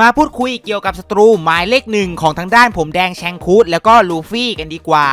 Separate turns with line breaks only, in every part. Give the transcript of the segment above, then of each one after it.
มาพูดคุยเกี่ยวกับศัตรูหมายเลขหนึ่งของทางด้านผมแดงแชงคูดแล้วก็ลูฟี่กันดีกว่า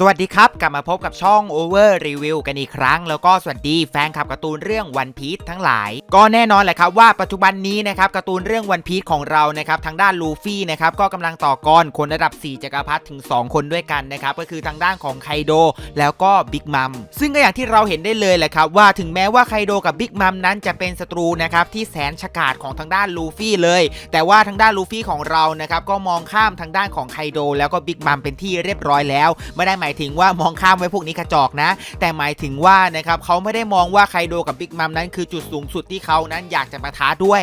สวัสดีครับ กลับมาพบกับช่อง Over Review กันอีกครั้ง แล้วก็สวัสดีแฟนคลับการ์ตูนเรื่อง One Piece ทั้งหลาย ก็แน่นอนแหละครับว่าปัจจุบันนี้นะครับการ์ตูนเรื่อง One Piece ของเรานะครับทางด้านลูฟี่นะครับก็กำลังต่อกรคนระดับ 4จักรพรรดิถึง 2 คนด้วยกันนะครับก็คือทางด้านของไคโดแล้วก็บิ๊กมัมซึ่งก็อย่างที่เราเห็นได้เลยแหละครับว่าถึงแม้ว่าไคโดกับบิ๊กมัมนั้นจะเป็นศัตรูนะครับที่แสนฉกาจของทางด้านลูฟี่เลย แต่ว่าทางด้านลูฟี่ของเรานะครับก็มองข้ามทางด้านของไคโดแล้วก็บิ๊กมัมเป็นที่เรียบร้อยแล้วไม่ได้หมายายถึงว่ามองข้ามไว้พวกนี้กระจอกนะ แต่หมายถึงว่านะครับเขาไม่ได้มองว่าไคโดกับบิ๊กมัมนั้นคือจุดสูงสุดที่เขานั้นอยากจะมาท้าด้วย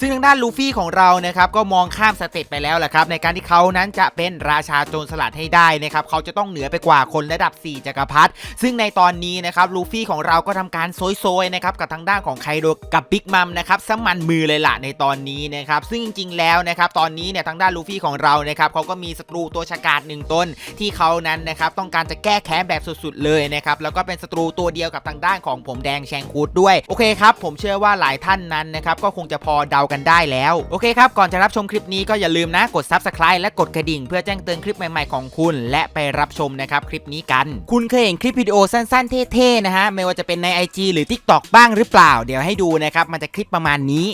ซึ่งทางด้านลูฟี่ของเรานะครับก็มองข้ามสเต็ปไปแล้วแหละครับในการที่เขานั้นจะเป็นราชาโจรสลัดให้ได้นะครับเขาจะต้องเหนือไปกว่าคนระดับ 4จักรพรรดิซึ่งในตอนนี้นะครับลูฟี่ของเราก็ทำการโซยๆนะครับกับทางด้านของไคโดกับบิ๊กมัมนะครับสมันมือเลยล่ะในตอนนี้นะครับซึ่งจริงๆแล้วนะครับตอนนี้เนี่ยทางด้านลูฟี่ของเรานะครับเขาก็มีศัตรูตัวฉกาจหนึ่งตนที่เขานั้นนะครับต้องการจะแก้แค้นแบบสุดๆเลยนะครับแล้วก็เป็นศัตรูตัวเดียวกับทางด้านของผมแดงแชงคูดด้วยโอเคครับผมเชื่อว่าหลายท่านนั้นนะครับก็คงจะพอเดากันได้แล้ว โอเคครับ ก่อนจะรับชมคลิปนี้ก็อย่าลืมนะกด Subscribe และกดกระดิ่ง เพื่อแจ้งเตือนคลิปใหม่ๆของคุณ และไปรับชมนะครับคลิปนี้กัน คุณเคยเห็นคลิปวิดีโอสั้นๆเท่ๆนะฮะไม่ว่าจะเป็นใน IG หรือ TikTok บ้างหรือเปล่า เดี๋ยวให้ดูนะครับมันจะคลิปประมาณนี้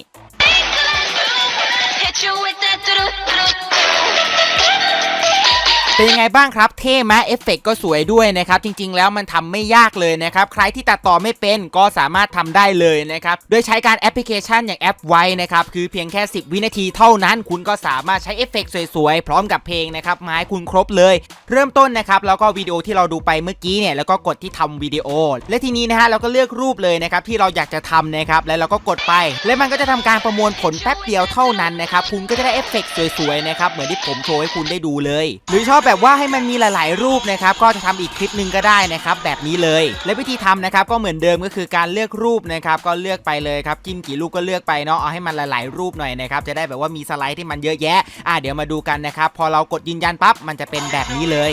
เป็นยังไงบ้างครับ เท่ไหมเอฟเฟกต์ก็สวยด้วยนะครับ จริง ๆ แล้วมันทำไม่ยากเลยนะครับ ใครที่ตัดต่อไม่เป็นก็สามารถทำได้เลยนะครับ โดยใช้การแอปพลิเคชันอย่างแอปไว้นะครับ คือเพียงแค่ 10 วินาทีเท่านั้น คุณก็สามารถใช้เอฟเฟกต์สวยๆ พร้อมกับเพลงนะครับมาให้คุณครบเลย เริ่มต้นนะครับ แล้วก็วิดีโอที่เราดูไปเมื่อกี้เนี่ย แล้วก็กดที่ทำวิดีโอ และทีนี้นะฮะเราก็เลือกรูปเลยนะครับที่เราอยากจะทำนะครับ แล้วเราก็กดไป และมันก็จะทำการประมวลผลแป๊บเดียวเท่านั้นนะครับ คุณก็จะได้เอฟเฟกต์สวยๆ นะครับ เหมือนที่ผมโชว์ให้คุณได้ดูเลย หรือชอบแบบว่าให้มันมีหลาย ๆ รูปนะครับก็จะทำอีกคลิปหนึ่งก็ได้นะครับแบบนี้เลย และวิธีทำนะครับก็เหมือนเดิมก็คือการเลือกรูปนะครับก็เลือกไปเลยครับจิ้มกี่รูปก็เลือกไปเนาะเอาให้มันหลาย ๆ รูปหน่อยนะครับจะได้แบบว่ามีสไลด์ที่มันเยอะแยะอะเดี๋ยวมาดูกันนะครับพอเรากดยืนยันปั๊บมันจะเป็นแบบนี้เลย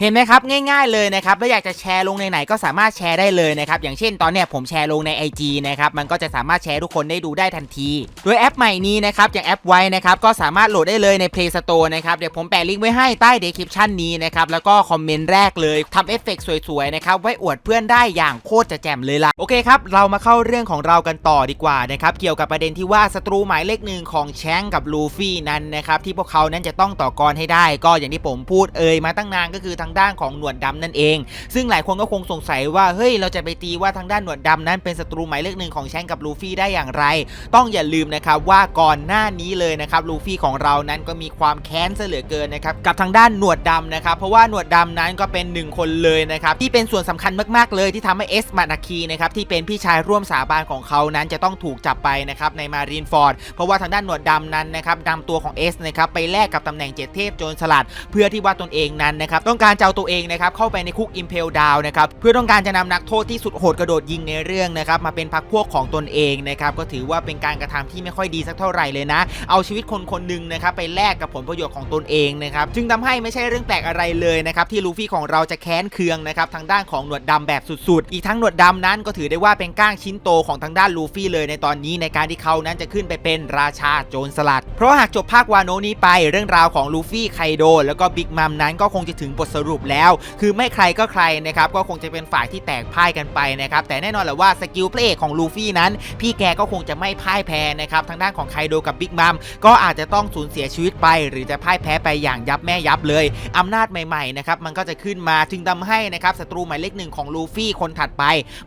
เห็นไหมครับง่ายๆเลยนะครับแล้วอยากจะแชร์ลงในไหนก็สามารถแชร์ได้เลยนะครับอย่างเช่นตอนเนี้ยผมแชร์ลงใน IG นะครับมันก็จะสามารถแชร์ทุกคนได้ดูได้ทันที โดยแอปใหม่นี้นะครับอย่างแอปไว้นะครับก็สามารถโหลดได้เลยใน Play Store นะครับเดี๋ยวผมแปะลิงก์ไว้ให้ใต้ description นี้นะครับแล้วก็คอมเมนต์แรกเลยทำเอฟเฟกต์สวยๆนะครับไว้อวดเพื่อนได้อย่างโคตรจะแจ่มเลยล่ะโอเคครับเรามาเข้าเรื่องของเรากันต่อดีกว่านะครับเกี่ยวกับประเด็นที่ว่าศัตรูหมายเลขหนึ่งของแชงกับลูฟี่นั้นนะครับที่พวกเขานั้นจะต้องต่อกรให้ได้ ก็อย่างที่ผมพูดเอ่ยมาตั้งนานก็คือทางด้านของหนวดดำนั่นเอง ซึ่งหลายคนก็คงสงสัยว่าเฮ้ยเราจะไปตีว่าทางด้านหนวดดำนั้นเป็นศัตรูหมายเลขหนึ่งของแชงกับลูฟี่ได้อย่างไร ต้องอย่าลืมนะครับว่าก่อนหน้านี้เลยนะครับลูฟี่ของเรานั้นก็มีความแค้นเสเหลือเกินนะครับกับทางด้านหนวดดำนะครับเพราะว่าหนวดดำนั้นก็เป็นหนึ่งคนเลยนะครับที่เป็นส่วนสำคัญมากๆเลยที่ทำให้เอสมานาคีนะครับที่เป็นพี่ชายร่วมสาบานของเขานั้นจะต้องถูกจับไปนะครับในมารีนฟอร์ดเพราะว่าทางด้านหนวดดำนั้นนะครับนำตัวของเอสนะครับไปแลกกับตำแหน่งเจ็ดเทพโจรสลัด เพื่อที่ว่าตนเองนั้นนะครับต้องการจะเอาตัวเองนะครับเข้าไปในคุกอิมเพลดาวนะครับเพื่อต้องการจะนำนักโทษที่สุดโหดกระโดดยิงในเรื่องนะครับมาเป็นพักพวกของตนเองนะครับก็ถือว่าเป็นการกระทำที่ไม่ค่อยดีสักเท่าไหร่เลยนะ เอาชีวิตคนคนหนึ่งนะครับไปแลกกับผลประโยชน์ของตนเองนะครับจึงทำให้ไม่ใช่เรื่องแปลกอะไรเลยนะครับที่ลูฟี่ของเราจะแค้นเคืองนะครับทางด้านของหนวดดำแบบสุดๆ อีกทั้งหนวดดำนั้นก็ถือได้ว่าเป็นก้างชิ้นโตของทางด้านลูฟี่เลยในตอนนี้ในการที่เขานั้นจะขึ้นไปเป็นราชาโจรสลัด เพราะหากจบภาควาโนนี้ไปเรื่องราวของลูฟี่ไคโดแล้วก็บิ๊กมัมนั้นก็คงจะถึงบทสรุปแล้ว คือไม่ใครก็ใครนะครับก็คงจะเป็นฝ่ายที่แตกพ่ายกันไปนะครับแต่แน่นอนแหละว่าสกิลเพลย์ของลูฟี่นั้น พี่แกก็คงจะไม่พ่ายแพ้นะครับทางด้านของไคโดกับบิ๊กมัมก็อาจจะต้องสูญเสียชีวิตไป หรือจะพ่ายแพ้ไปอย่างยับแม่ยับเลยอำนาจใหม่ๆนะครับมันก็จะขึ้นมาจึงทำให้นะครับศัตรูหมายเลขหนึ่งของลูฟี่คนถัดไป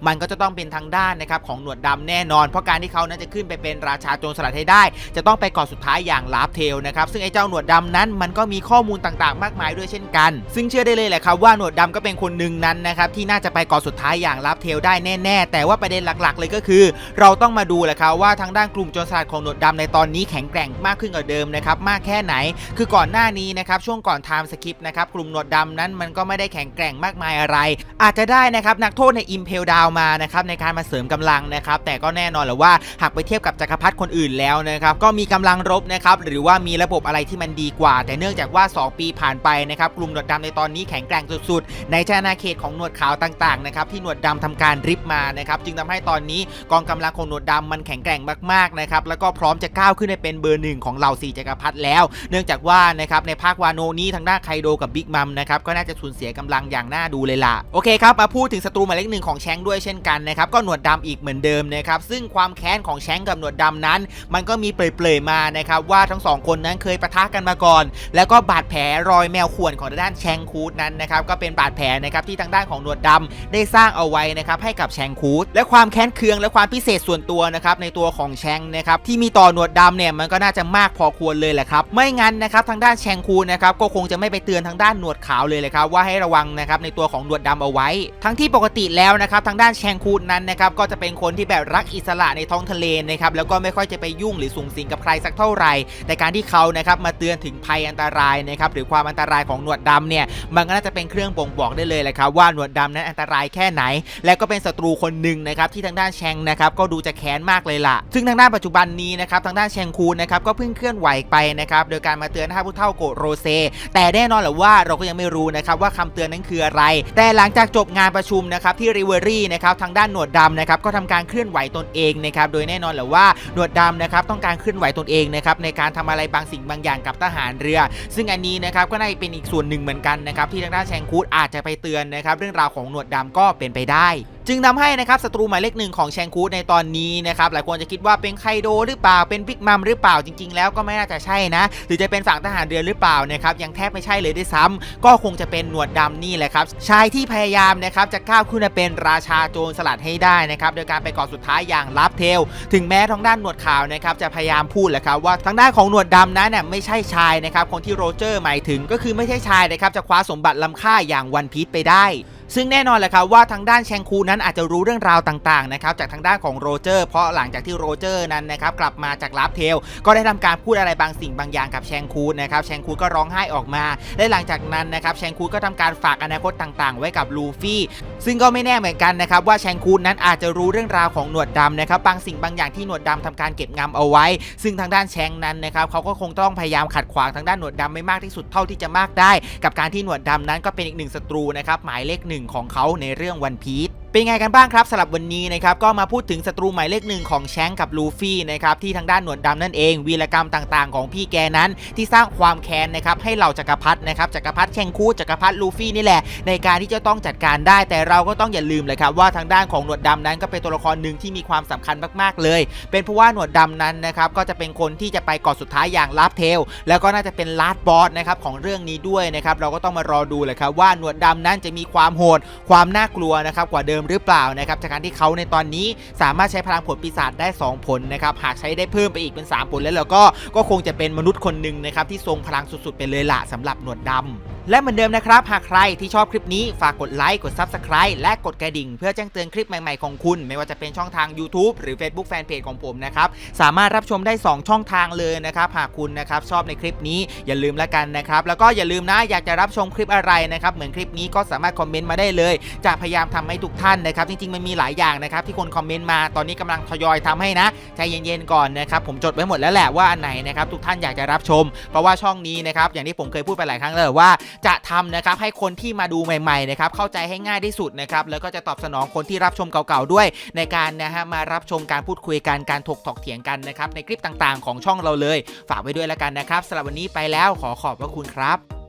มันก็จะต้องเป็นทางด้านนะครับของหนวดดำแน่นอน เพราะการที่เขานั้นจะขึ้นไปเป็นราชาโจรสลัดให้ได้ จะต้องไปกาะสุดท้ายอย่างลาฟเทลนะครับซึ่งไอ้เจ้าหนวดดำนั้นมันก็มีข้อมูลต่างๆ มากมายด้วยเช่นกัน ซึ่งเชื่อไดได้เลยแหละครับว่าหนวดดำก็เป็นคนหนึ่งนั้นนะครับที่น่าจะไปเกาะสุดท้ายอย่างลับเทลได้แน่ๆ แต่ว่าประเด็นหลักๆ เลยก็คือ เราต้องมาดูแหละครับว่าทางด้านกลุ่มโจรสลัดของหนวดดำในตอนนี้แข็งแกร่งมากขึ้นกว่าเดิมนะครับมากแค่ไหน คือก่อนหน้านี้นะครับช่วงก่อนไทม์สคริปนะครับกลุ่มหนวดดำนั้นมันก็ไม่ได้แข็งแกร่งมากมายอะไร อาจจะได้นะครับนักโทษในอิมเพลดาวมานะครับในการมาเสริมกำลังนะครับแต่ก็แน่นอนแหละว่าหากไปเทียบกับจักรพรรดิคนอื่นแล้วนะครับก็มีกำลังรบนะครับหรือว่ามีระบบอะไรที่มันดีกว่า แต่เนื่องจากว่า 2 ปีผ่านไปนะครับกลุ่มหนวดดำในตอนนี้แข็งแกร่งสุดๆ ในชานาเขตของหนวดขาวต่างๆนะครับที่หนวดดำทำการริบมานะครับจึงทำให้ตอนนี้กองกำลังของหนวดดำมันแข็งแกร่งมากๆนะครับแล้วก็พร้อมจะก้าวขึ้นไปเป็นเบอร์หนึ่งของเหล่าสี่จักรพรรดิแล้ว เนื่องจากว่านะครับในภาควาโนนี้ทางด้านไคโดกับบิ๊กมัมนะครับก็น่าจะสูญเสียกำลังอย่างน่าดูเลยล่ะโอเคครับมาพูดถึงศัตรูหมายเลขหนึ่งของแชงด้วยเช่นกันนะครับก็หนวดดำอีกเหมือนเดิมนะครับซึ่งความแค้นของแชงกับหนวดดำนั้น มันก็มีเปรยๆมานะครับว่าทั้งสองคนนั้นเคยปะทะกันมาก่อน แล้วก็บาดแผลรอยแมวข่วนของทางด้านแชงคูดนั้นนะครับก็เป็นบาดแผลนะครับที่ทางด้านของหนวดดำได้สร้างเอาไว้นะครับให้กับแชงคูดและความแค้นเคืองและความพิเศษส่วนตัวนะครับในตัวของแชงนะครับที่มีต่อหนวดดำเนี่ยมันก็น่าจะมากพอควรเลยแหละครับไม่งั้นนะครับทางด้านแชงคูดนะครับก็คงจะไม่ไปเตือนทางด้านหนวดขาวเลยเลยครับว่าให้ระวังนะครับในตัวของหนวดดำเอาไว้ ทั้งที่ปกติแล้วนะครับทางด้านแชงคูดนั้นนะครับก็จะเป็นคนที่แบบรักอิสระในท้องทะเลนะครับแล้วก็ไม่ค่อยจะไปยุ่งหรือสูงสิงกับใครสักเท่าไหร่ แต่การที่เขานะครับมาเตือนถึงภัยอันตรายนะครับหรือความอันตรายของหนวดดำเนี่ยมันก็น่าจะเป็นเครื่องบ่งบอกได้เลยแหละครับว่าหนวดดำนั้นอันตรายแค่ไหน และก็เป็นศัตรูคนหนึ่งนะครับที่ทางด้านแชงนะครับก็ดูจะแค้นมากเลยล่ะ ซึ่งทางด้านปัจจุบันนี้นะครับทางด้านแชงคูนนะครับก็เพิ่งเคลื่อนไหวไปนะครับโดยการมาเตือนท่าผู้เฒ่าโกโรเซ แต่แน่นอนแหละว่าเราก็ยังไม่รู้นะครับว่าคำเตือนนั้นคืออะไร แต่หลังจากจบงานประชุมนะครับที่ริเวอรี่นะครับทางด้านหนวดดำนะครับก็ทำการเคลื่อนไหวตนเองนะครับโดยแน่นอนแหละว่าหนวดดำนะครับต้องการเคลื่อนไหวตนเองนะครับในการทำอะไรบางสิ่งบางอย่างกับทหารเรือ ซึ่งอันนี้นะครับก็น่าจะเป็นอีกส่วนหนึ่งเหมือนกันนะครับที่ทางด้านแชงคูดอาจจะไปเตือนนะครับเรื่องราวของหนวดดำก็เป็นไปได้จึงทำให้นะครับศัตรูหมายเลขหนึ่งของแชงคูดในตอนนี้นะครับหลายคนจะคิดว่าเป็นไคโดหรือเปล่าเป็นบิ๊กมัมหรือเปล่าจริง ๆ แล้วก็ไม่น่าจะใช่นะ หรือจะเป็นฝั่งทหารเรือหรือเปล่านะครับยังแทบไม่ใช่เลยด้วยซ้ำก็คงจะเป็นหนวดดำนี่แหละครับชายที่พยายามนะครับจะก้าวขึ้นมาเป็นราชาโจรสลัดให้ได้นะครับโดยการไปกาะสุดท้ายอย่างลับเทล ถึงแม้ทางด้านหนวดขาวนะครับจะพยายามพูดแหละครับว่าทางด้านของหนวดดำนั้นน่ะไม่ใช่ชายนะครับคนที่โรเจอร์หมายถึงก็คือไม่ใช่ชายนะครับจะคว้าสมบัติล้ำค่าอย่างวันพีชไปได้ ซึ่งแน่นอนแหละครับว่าทางด้านแชงคูนั้นอาจจะรู้เรื่องราวต่างๆนะครับจากทางด้านของโรเจอร์เพราะหลังจากที่โรเจอร์นั้นนะครับกลับมาจากลาฟเทลก็ได้ทำการพูดอะไรบางสิ่งบางอย่างกับแชงคูนะครับแชงคูก็ร้องไห้ออกมา และหลังจากนั้นนะครับแชงคูก็ทำการฝากอนาคตต่างๆ ไว้กับลูฟี่ซึ่งก็ไม่แน่เหมือนกันนะครับว่าแชงคูนั้นอาจจะรู้เรื่องราวของหนวดดำนะครับบางสิ่งบางอย่างที่หนวดดำทำการเก็บงำเอาไว้ ซึ่งทางด้านแชงนั้นนะครับเขาก็คงต้องพยายามขัดขวางทางด้านหนวดดำไม่มากที่สุดเท่าที่จะมากได้ กับการที่หนวดดำนั้นก็เป็นอีกหนึ่งศัตรูนะครับหมายเลขหนึ่งของเขาในเรื่องวันพีช เป็นไงกันบ้างครับสำหรับวันนี้นะครับก็มาพูดถึงศัตรูหมายเลขหนึ่งของแชงกับลูฟี่นะครับที่ทางด้านหนวดดำนั่นเอง วีรกรรมต่างๆ ของพี่แกนั้น ที่สร้างความแค้นนะครับให้เหล่าจักรพรรดินะครับจักรพรรดิแชงคูจักรพรรดิลูฟี่นี่แหละ ในการที่จะต้องจัดการได้ แต่เราก็ต้องอย่าลืมเลยครับว่าทางด้านของหนวดดำนั้นก็เป็นตัวละครหนึ่งที่มีความสำคัญมากๆเลย เป็นเพราะว่าหนวดดำนั้นนะครับก็จะเป็นคนที่จะไปเกาะสุดท้ายอย่างลาฟเทลแล้วก็น่าจะเป็นลาดบอสนะครับของเรื่องนี้ด้วยนะครับเราก็ต้องมารอดูเลยครับว่าหนวดดำนั้นจะมีความโหดความน่ากลัวนะครับกว่าเดิมหรือเปล่านะครับจากการที่เขาในตอนนี้สามารถใช้พลังผลปีศาจได้ 2 ผลนะครับหากใช้ได้เพิ่มไปอีกเป็น 3 ผลแล้วเราก็ก็คงจะเป็นมนุษย์คนหนึ่งนะครับที่ทรงพลังสุดๆไปเลยละสำหรับหนวดดำและเหมือนเดิมนะครับหากใครที่ชอบคลิปนี้ฝากกดไลค์กด Subscribe และกดกระดิ่ง เพื่อแจ้งเตือนคลิปใหม่ๆของคุณ ไม่ว่าจะเป็นช่องทาง YouTube หรือ Facebook Fanpage ของผมนะครับสามารถรับชมได้ 2 ช่องทางเลยนะครับหากคุณนะครับชอบในคลิปนี้อย่าลืมละกันนะครับแล้วก็อย่าลืมนะอยากจะรับชมคลิปอะไรนะครับเหมือนคลิปนี้ก็สามารถคอมเมนต์มาได้เลย จะพยายามทำให้ทุกท่านนะครับ จริงๆ มันมีหลายอย่างนะครับที่คนคอมเมนต์มา ตอนนี้กำลังทยอยทำให้นะ ใจเย็นๆ ก่อนนะครับ ผมจดไว้หมดแล้วแหละว่าอันไหนนะครับทุกท่านอยากจะรับชม เพราะว่าช่องนี้นะครับอย่างที่ผมเคยพูดไปหลายครั้งเลยว่าจะทำนะครับให้คนที่มาดูใหม่ๆนะครับเข้าใจให้ง่ายที่สุดนะครับแล้วก็จะตอบสนองคนที่รับชมเก่าๆด้วย ในการนะฮะมารับชมการพูดคุยกันการถกถกเถียงกันนะครับในคลิปต่างๆ ของช่องเราเลย ฝากไว้ด้วยแล้วกันนะครับสำหรับวันนี้ไปแล้วขอขอบพระคุณครับ